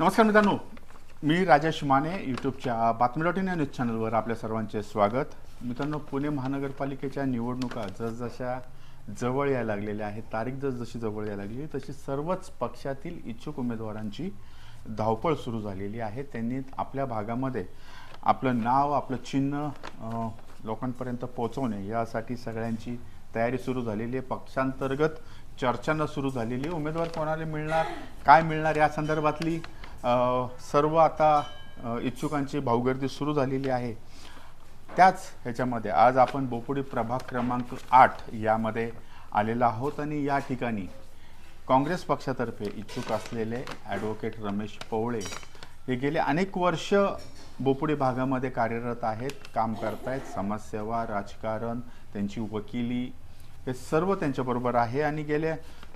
नमस्कार मित्रांनो. मी राजेश माने यूट्यूबच्या बातमी डॉट इन या न्यूज चॅनलवर आपल्या सर्वांचे स्वागत. मित्रांनो पुणे महानगरपालिकेच्या निवडणुका जसजशा जवळ यायला लागलेल्या आहेत तारीख जसजशी जवळ यायला लागली तशी सर्वच पक्षातील इच्छुक उमेदवारांची धावपळ सुरू झालेली आहे. त्यांनी आपल्या भागामध्ये आपलं नाव आपलं चिन्ह लोकांपर्यंत पोहोचवणे यासाठी सगळ्यांची तयारी सुरू झालेली आहे. पक्षांतर्गत चर्चांना सुरू झालेली आहे. उमेदवार कोणाला मिळणार काय मिळणार या संदर्भातली सर्व आता इच्छुकांची भाऊगर्दी सुरू झालेली आहे. त्याच ह्याच्यामध्ये आज आपण बोपुडी प्रभाग क्रमांक आठ यामध्ये आलेला आहोत आणि या ठिकाणी काँग्रेस पक्षातर्फे इच्छुक असलेले ॲडव्होकेट रमेश पवळे हे गेले अनेक वर्ष बोपुडी भागामध्ये कार्यरत आहेत काम करतायत समाजसेवा राजकारण त्यांची वकिली हे सर्व त्यांच्याबरोबर आहे आणि गेल्या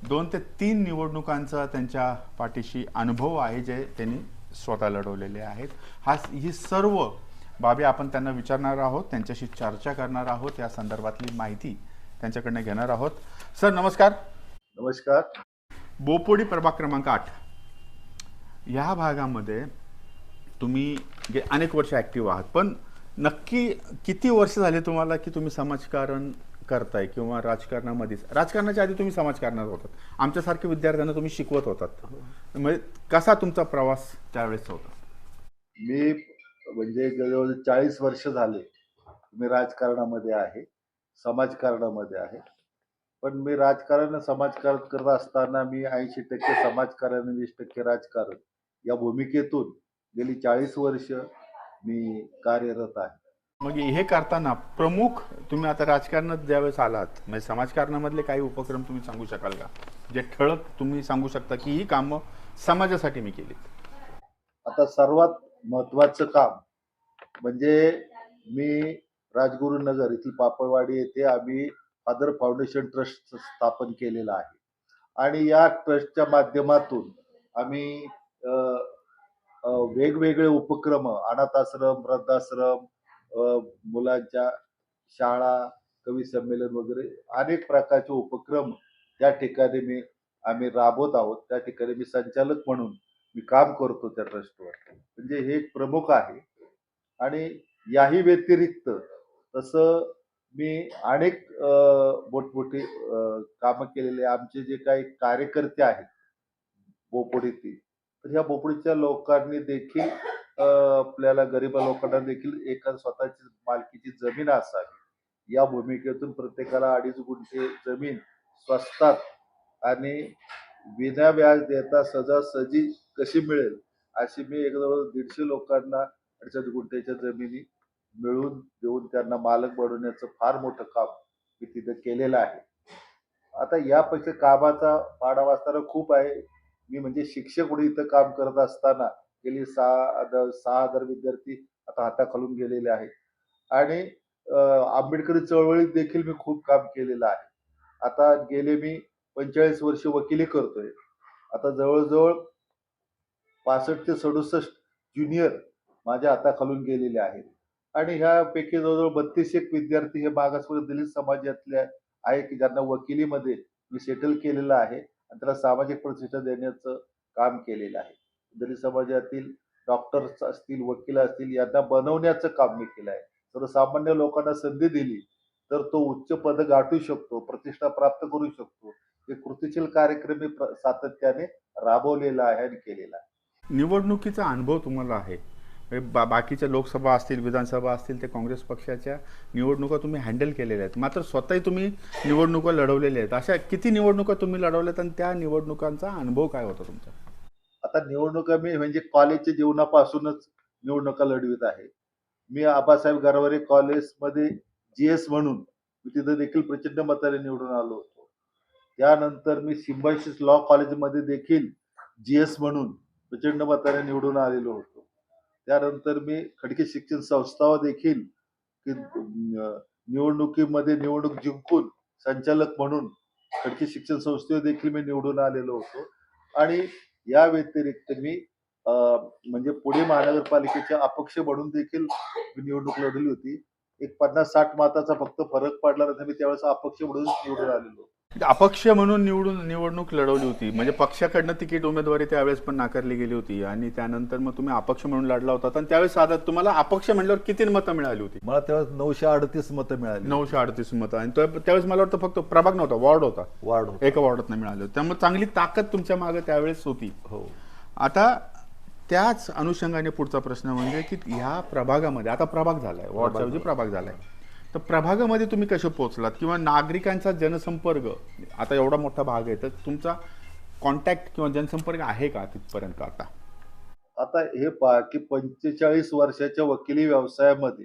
दोन ते तीन निवडणुकांचा त्यांच्या पाठीशी अनुभव आहे जे त्यांनी स्वतः लढवलेले आहेत. हा ही सर्व बाबी आपण त्यांना विचारणार आहोत त्यांच्याशी चर्चा करणार आहोत या संदर्भातली माहिती त्यांच्याकडनं घेणार आहोत. सर नमस्कार. नमस्कार. बोपोडी प्रभाग क्रमांक आठ. ह्या भागामध्ये तुम्ही गे अनेक वर्ष ॲक्टिव्ह आहात पण नक्की किती वर्ष झाले तुम्हाला की तुम्ही समाजकारण करताय किंवा राजकारणामध्येच राजकारणाच्या आधी तुम्ही समाजकारणात होतात. आमच्यासारख्या विद्यार्थ्यांना तुम्ही शिकवत होतात. म्हणजे कसा तुमचा प्रवास त्यावेळेस होता? मी म्हणजे जवळजवळ चाळीस वर्ष झाले मी राजकारणामध्ये आहे समाजकारणामध्ये आहे. पण मी राजकारण समाजकारण करत असताना मी ऐंशी टक्के समाजकारण वीस टक्के राजकारण या भूमिकेतून गेली चाळीस वर्ष मी कार्यरत आहे. मग हे करताना प्रमुख तुम्ही आता राजकारणात ज्यावेळेस आलात म्हणजे समाजकारणामधले काही उपक्रम तुम्ही सांगू शकाल का? जे ठळक तुम्ही सांगू शकता की ही कामं समाजासाठी मी केली आता सर्वात महत्वाचं काम म्हणजे मी राजगुरुनगर येथील पापळवाडी येथे आम्ही फादर फाउंडेशन ट्रस्ट स्थापन केलेलं आहे. आणि या ट्रस्टच्या माध्यमातून आम्ही वेगवेगळे उपक्रम अनाथाश्रम वृद्धाश्रम मुलांच्या शाळा कवी संमेलन वगैरे अनेक प्रकारचे उपक्रम त्या ठिकाणी मी आम्ही राबवत आहोत. त्या ठिकाणी मी संचालक म्हणून मी काम करतो त्या ट्रस्टवर. म्हणजे हे एक प्रमुख आहे. आणि याही व्यतिरिक्त तसं मी अनेक मोठमोठी कामं केलेले आमचे जे काही कार्यकर्ते आहेत बोपोडीतील तर ह्या बोपडीच्या लोकांनी देखील आपल्याला गरीब लोकांना देखील एक स्वतःची मालकीची जमीन असावी. या भूमिकेतून प्रत्येकाला अडीच गुंठे जमीन स्वस्तात आणि विना व्याज देता सहजासहजी कशी मिळेल अशी मी एकदम दीडशे लोकांना अडीच गुंठ्याच्या जमिनी मिळवून देऊन त्यांना मालक बनवण्याचं फार मोठं काम मी तिथं केलेलं आहे. आता यापेक्षा कामाचा पाडा वाचताना खूप आहे. मी म्हणजे शिक्षक म्हणून इथं काम करत असताना गेली सहा सहा हजार विद्यार्थी आता हाताखालून गेलेले आहेत. आणि आंबेडकरी चळवळीत देखील मी खूप काम केलेलं आहे. आता गेले मी पंचेचाळीस वर्ष वकिली करतोय. आता जवळजवळ पासष्ट ते सदुसष्ट ज्युनियर माझ्या हाताखालून गेलेले आहेत. आणि ह्यापैकी जवळजवळ बत्तीस एक विद्यार्थी हे मागासवर्ग दलित समाजातले आहे की ज्यांना वकिलीमध्ये मी सेटल केलेलं आहे आणि त्याला सामाजिक प्रतिष्ठा देण्याचं काम केलेलं आहे. दलित समाजातील डॉक्टर्स असतील वकील असतील यांना बनवण्याचं काम मी केलं आहे. सर्वसामान्य लोकांना संधी दिली तर तो उच्च पद गाठू शकतो प्रतिष्ठा प्राप्त करू शकतो. हे कृतीशील कार्यक्रम मी प्र- सातत्याने राबवलेला आहे आणि केलेला आहे. निवडणुकीचा अनुभव तुम्हाला आहे. बा बाकीच्या लोकसभा असतील विधानसभा असतील ते काँग्रेस पक्षाच्या निवडणुका तुम्ही हँडल केलेल्या आहेत. मात्र स्वतःही तुम्ही निवडणुका लढवलेल्या आहेत. अशा किती निवडणुका तुम्ही लढवल्यात आणि त्या निवडणुकांचा अनुभव काय होता तुमचा? आता निवडणुका मी म्हणजे कॉलेजच्या जीवनापासूनच निवडणुका लढवित आहे. मी आबासाहेब गरवारे कॉलेजमध्ये जी एस म्हणून मी तिथं देखील प्रचंड मताने निवडून आलो होतो. त्यानंतर मी सिम्बायसिस लॉ कॉलेजमध्ये देखील जी एस म्हणून प्रचंड मताने निवडून आलेलो होतो. त्यानंतर मी खडके शिक्षण संस्थावर देखील निवडणुकीमध्ये निवडणूक जिंकून संचालक म्हणून खडके शिक्षण संस्थेवर देखील मी निवडून आलेलो होतो. आणि या व्यतिरिक्त मी म्हणजे पुणे महानगरपालिकेच्या अपक्ष म्हणून देखील निवडणूक लढवली होती. एक पन्नास साठ मताचा फक्त फरक पडला नंतर मी त्यावेळेस अपक्ष म्हणून निवडून आलेलो. अपक्ष म्हणून निवडून निवडणूक लढवली होती. म्हणजे पक्षाकडनं तिकीट उमेदवारी त्यावेळेस पण नाकारली गेली होती आणि त्यानंतर मग तुम्ही अपक्ष म्हणून लढला होता. आणि त्यावेळेस साधा तुम्हाला अपक्ष म्हणल्यावर किती मतं मिळाली होती? मला तेव्हा नऊशे अडतीस मतं मिळाली. नऊशे अडतीस मतं. आणि त्यावेळेस मला वाटतं फक्त प्रभाग नव्हता वॉर्ड होता. होत. एका वॉर्डात मिळाले त्यामुळे चांगली ताकद तुमच्या मागे त्यावेळेस होती. हो. आता त्याच अनुषंगाने पुढचा प्रश्न म्हणजे की ह्या प्रभागामध्ये आता प्रभाग झालाय वॉर्डचा प्रभाग झालाय. तर प्रभागामध्ये तुम्ही कसे पोहोचलात? किंवा नागरिकांचा जनसंपर्क आता एवढा मोठा भाग आहे तर तुमचा कॉन्टॅक्ट किंवा जनसंपर्क आहे का तिथपर्यंत आता? आता हे पहा की पंचेचाळीस वर्षाच्या वकिली व्यवसायामध्ये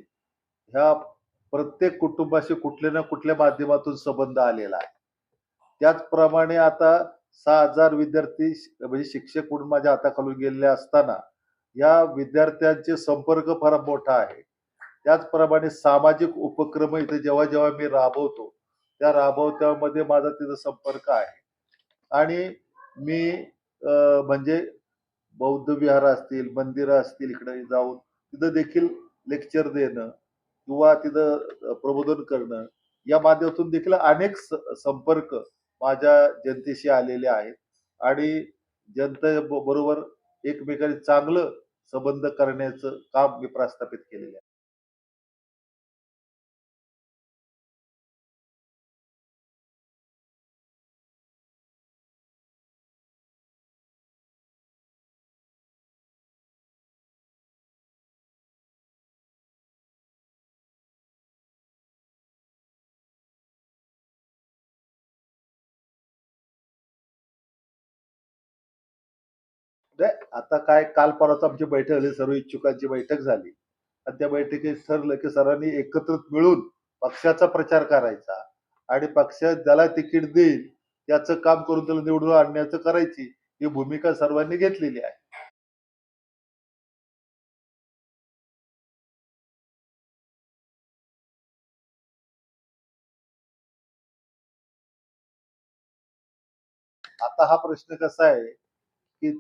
ह्या प्रत्येक कुटुंबाशी कुठल्या ना कुठल्या माध्यमातून संबंध आलेला आहे. त्याचप्रमाणे आता सहा हजार विद्यार्थी म्हणजे शिक्षक म्हणून माझ्या हाताखालून गेलेले असताना या विद्यार्थ्यांचे संपर्क फार मोठा आहे. त्याचप्रमाणे सामाजिक उपक्रम इथे जेव्हा जेव्हा मी राबवतो त्या राबवत्यामध्ये माझा तिथं संपर्क आहे. आणि मी म्हणजे बौद्ध विहार असतील मंदिरं असतील इकडे जाऊन तिथं देखील लेक्चर देणं किंवा तिथं प्रबोधन करणं या माध्यमातून देखील अनेक स- संपर्क माझ्या जनतेशी आलेले आहेत. आणि जनते बरोबर एकमेकांनी चांगलं संबंध करण्याचं काम मी प्रस्थापित केलेलं आहे. नाही, आता काय काल परवाच आमची बैठक झाली सर्व इच्छुकांची बैठक झाली. आणि त्या बैठकीत ठरलं की सरांनी एकत्रित मिळून पक्षाचा प्रचार करायचा आणि पक्ष ज्याला तिकीट देईल त्याचं काम करून त्याला निवडून आणण्याचं करायची ही भूमिका सर्वांनी घेतलेली आहे. आता हा प्रश्न कसा आहे की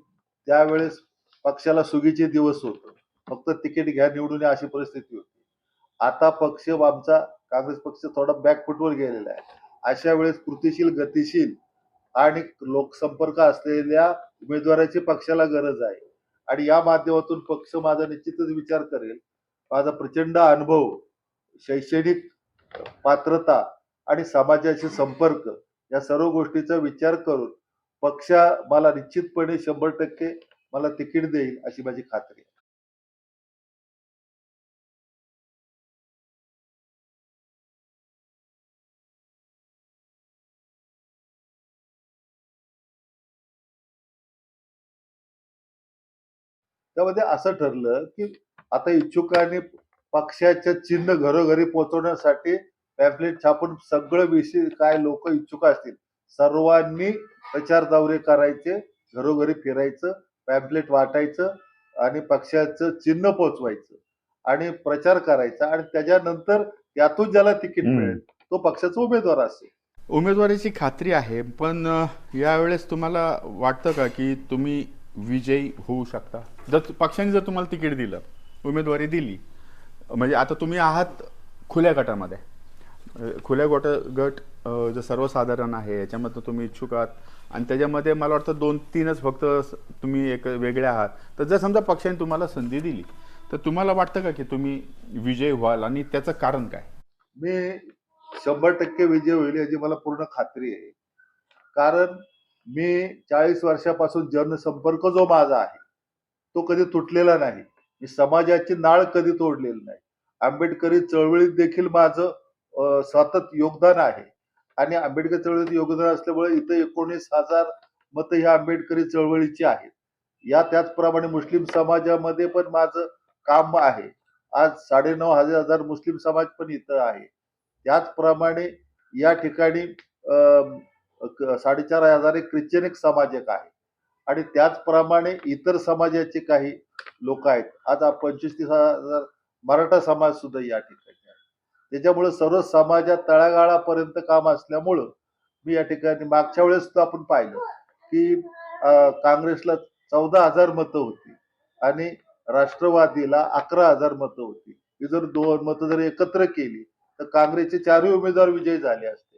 त्यावेळेस पक्षाला सुगीचे दिवस होत. फक्त तिकीट घ्या निवडून या अशी परिस्थिती होती. आता पक्ष आमचा काँग्रेस पक्ष थोडा बॅकफुटवर गेलेला आहे. अशा वेळेस कृतीशील गतिशील आणि लोकसंपर्क असलेल्या उमेदवाराची पक्षाला गरज आहे. आणि या माध्यमातून पक्ष माझा निश्चितच विचार करेल. माझा प्रचंड अनुभव शैक्षणिक पात्रता आणि समाजाशी संपर्क या सर्व गोष्टीचा विचार करून पक्ष मला निश्चितपणे शंभर टक्के मला तिकीट देईल अशी माझी खात्री आहे. त्यामध्ये असं ठरलं की आता इच्छुकांनी पक्षाच्या चिन्ह घरोघरी पोहोचवण्यासाठी पॅम्पलेट छापून सगळं विषय काय लोक इच्छुक असतील सर्वांनी प्रचार दौरे करायचे घरोघरी फिरायचं पॅम्पलेट वाटायचं आणि पक्षाचं चिन्ह पोचवायचं आणि प्रचार करायचा आणि त्याच्यानंतर त्यातून ज्याला तिकीट. मिळेल तो पक्षाचा उमेदवार असेल. उमेदवारीची खात्री आहे पण यावेळेस तुम्हाला वाटतं का की तुम्ही विजयी होऊ शकता? जर पक्षाने जर तुम्हाला तिकीट दिलं उमेदवारी दिली म्हणजे आता तुम्ही आहात खुल्या गटामध्ये. खुल्या गट गट जो सर्वसाधारण आहे याच्यामध्ये तुम्ही इच्छुक आहात. आणि त्याच्यामध्ये मला वाटतं दोन तीनच फक्त तुम्ही एक वेगळे आहात. तर जर समजा पक्षाने तुम्हाला संधी दिली तर तुम्हाला वाटतं का की तुम्ही विजय व्हाल आणि त्याचं कारण काय? मी शंभर टक्के विजय होईल याची मला पूर्ण खात्री आहे. कारण मी चाळीस वर्षापासून जनसंपर्क जो माझा आहे तो कधी तुटलेला नाही. मी समाजाची नाळ कधी तोडलेली नाही. आंबेडकरी चळवळीत देखील माझं सतत योगदान आहे. आणि आंबेडकर चळवळीत योगदान असल्यामुळे इथं एकोणीस हजार मतं ह्या आंबेडकरी चळवळीची आहेत. या त्याचप्रमाणे मुस्लिम समाजामध्ये पण माझं काम आहे. आज साडेनऊ हजार हजार मुस्लिम समाज पण इथं आहे. त्याचप्रमाणे या ठिकाणी अं, साडेचार हजार एक ख्रिश्चन एक समाज एक आहे. आणि त्याचप्रमाणे इतर समाजाचे काही लोक आहेत. आज पंचवीस तीस हजार मराठा समाज सुद्धा या ठिकाणी त्याच्यामुळे सर्व समाजात तळागाळापर्यंत काम असल्यामुळं मी या ठिकाणी मागच्या वेळेस आपण पाहिलं की काँग्रेसला चौदा हजार मतं होती आणि राष्ट्रवादीला अकरा हजार मतं होती. ही जर दोन मतं जर एकत्र केली तर काँग्रेसचे चारही उमेदवार विजयी झाले असते.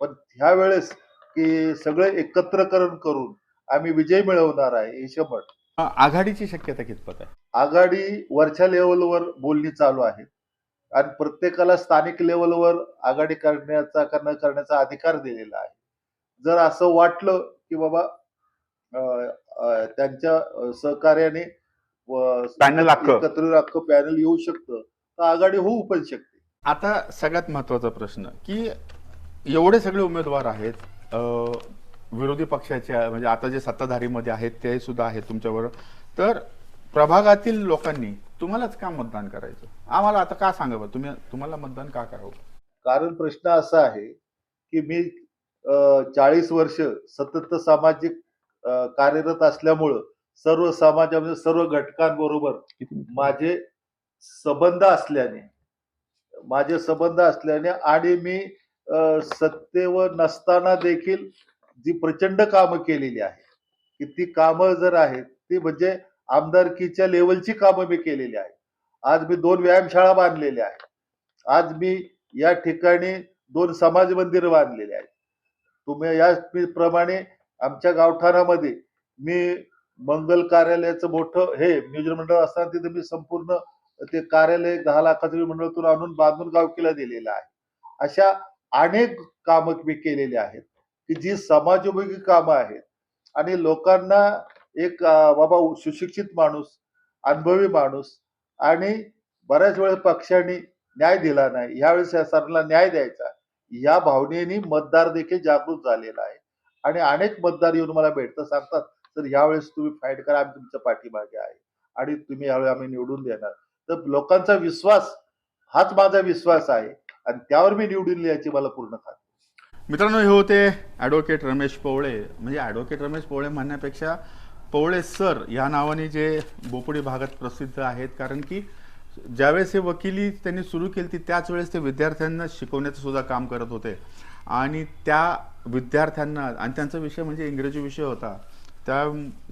पण ह्या वेळेस की सगळे एकत्रकरण करून आम्ही विजय मिळवणार आहे हे शंभर अ, आघाडीची शक्यता कितपत आहे? आघाडी वरच्या लेवलवर बोलणी चालू आहे. आणि प्रत्येकाला स्थानिक लेवलवर आघाडी करण्याचा करणं करण्याचा अधिकार दिलेला आहे. जर असं वाटलं की बाबा त्यांच्या सहकार्याने अख्खं. अख्खं पॅनल येऊ शकतं तर आघाडी होऊ पण शकते. आता सगळ्यात महत्त्वाचा प्रश्न की एवढे सगळे उमेदवार आहेत विरोधी पक्षाच्या म्हणजे आता जे सत्ताधारीमध्ये आहेत ते सुद्धा आहेत तुमच्याबरोबर. तर प्रभागातील लोकांनी तुम्हालाच का मतदान करायचं? आम्हाला आता का सांगा बरं? तुम्ही तुम्हाला मतदान का करावं? कारण प्रश्न असा आहे की मी चाळीस वर्ष सतत सामाजिक कार्यरत असल्यामुळं सर्व समाजामध्ये सर्व घटकांबरोबर माझे संबंध असल्याने माझे संबंध असल्याने आणि मी सत्तेवर नसताना देखील जी प्रचंड कामं केलेली आहे की ती कामं जर आहेत ती म्हणजे आमदारकीच्या लेवलची कामं मी केलेली आहेत. आज मी दोन व्यायामशाळा बांधलेल्या आहेत. आज मी या ठिकाणी दोन समाज मंदिर बांधलेले आहेत. तुम्ही या प्रमाणे आमच्या गावठाणामध्ये मी मंगल कार्यालयाचं मोठं हे नियोजन मंडळ असताना तिथे मी संपूर्ण ते कार्यालय दहा लाखाचं मंडळातून आणून बांधून गावकीला दिलेलं आहे. अशा अनेक कामं मी केलेली आहेत की जी समाजोपयोगी कामं आहेत. आणि लोकांना एक बाबा सुशिक्षित माणूस अनुभवी माणूस आणि बऱ्याच वेळेस पक्षाने न्याय दिला नाही. यावेळेस या सरांना न्याय द्यायचा या भावनेने मतदार देखील जागृत झालेला आहे. आणि अनेक मतदार येऊन मला भेटतं सांगतात तर यावेळेस तुम्ही फाईट करा आम्ही तुमच्या पाठीमागे आहे आणि तुम्ही यावेळी आम्ही निवडून देणार. तर लोकांचा विश्वास हाच माझा विश्वास आहे आणि त्यावर मी निवडून याची मला पूर्ण खात्री मित्रांनो हे होते ॲडव्होकेट रमेश पवळे. म्हणजे ॲडव्होकेट रमेश पवळे म्हणण्यापेक्षा पवळे सर ह्या नावाने जे बोपडी भागात प्रसिद्ध आहेत कारण की ज्यावेळेस हे वकिली त्यांनी सुरू केली ती त्याच वेळेस ते विद्यार्थ्यांना शिकवण्याचं सुद्धा काम करत होते. आणि त्या विद्यार्थ्यांना आणि त्यांचा विषय म्हणजे इंग्रजी विषय होता. त्या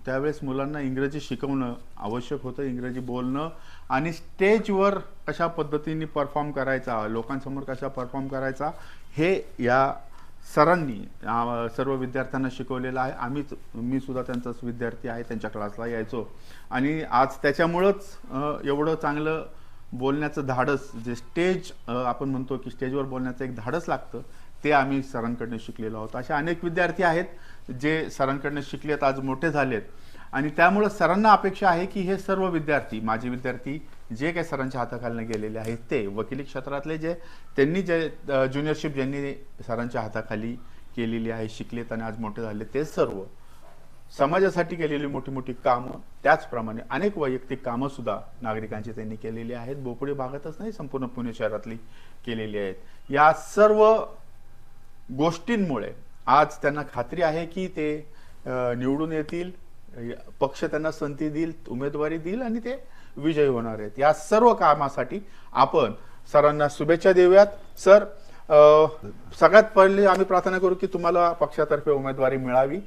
त्यावेळेस मुलांना इंग्रजी शिकवणं आवश्यक होतं इंग्रजी बोलणं. आणि स्टेजवर कशा पद्धतीने परफॉर्म करायचा लोकांसमोर कशा परफॉर्म करायचा हे या सरांनी सर्व विद्यार्थ्यांना शिकवलेलं आहे. आम्हीच मी सुद्धा त्यांचाच विद्यार्थी आहे त्यांच्या क्लासला यायचो. आणि आज त्याच्यामुळंच एवढं चांगलं बोलण्याचं धाडस जे स्टेज आपण म्हणतो की स्टेजवर बोलण्याचं एक धाडस लागतं ते आम्ही सरांकडनं शिकलेलो आहोत. असे अनेक विद्यार्थी आहेत जे सरांकडनं शिकलेत आज मोठे झालेत. आणि त्यामुळं सरांना अपेक्षा आहे की हे सर्व विद्यार्थी माझे विद्यार्थी जे काही सरांच्या हाताखालनं गेलेले आहेत ते वकिली क्षेत्रातले जे त्यांनी जे ज्युनियरशिप ज्यांनी सरांच्या हाताखाली केलेली आहे शिकलेत आणि आज मोठे झाले ते सर्व समाजासाठी केलेली मोठी मोठी कामं त्याचप्रमाणे अनेक वैयक्तिक कामं सुद्धा नागरिकांची त्यांनी केलेली आहेत. बोपडी भागातच नाही संपूर्ण पुणे शहरातली केलेली आहेत. या सर्व गोष्टींमुळे आज त्यांना खात्री आहे की ते निवडून येतील पक्ष त्यांना संधी देईल उमेदवारी देईल आणि ते विजयी होणार आहेत. या सर्व कामासाठी आपण सरांना शुभेच्छा देऊयात. सर सगळ्यात पहिले आम्ही प्रार्थना करू की तुम्हाला पक्षातर्फे उमेदवारी मिळावी.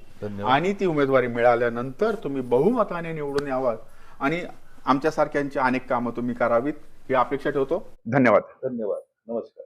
आणि ती उमेदवारी मिळाल्यानंतर तुम्ही बहुमताने निवडून यावात. आणि आमच्यासारख्यांची अनेक कामं तुम्ही करावीत ही अपेक्षा ठेवतो. धन्यवाद. धन्यवाद. नमस्कार.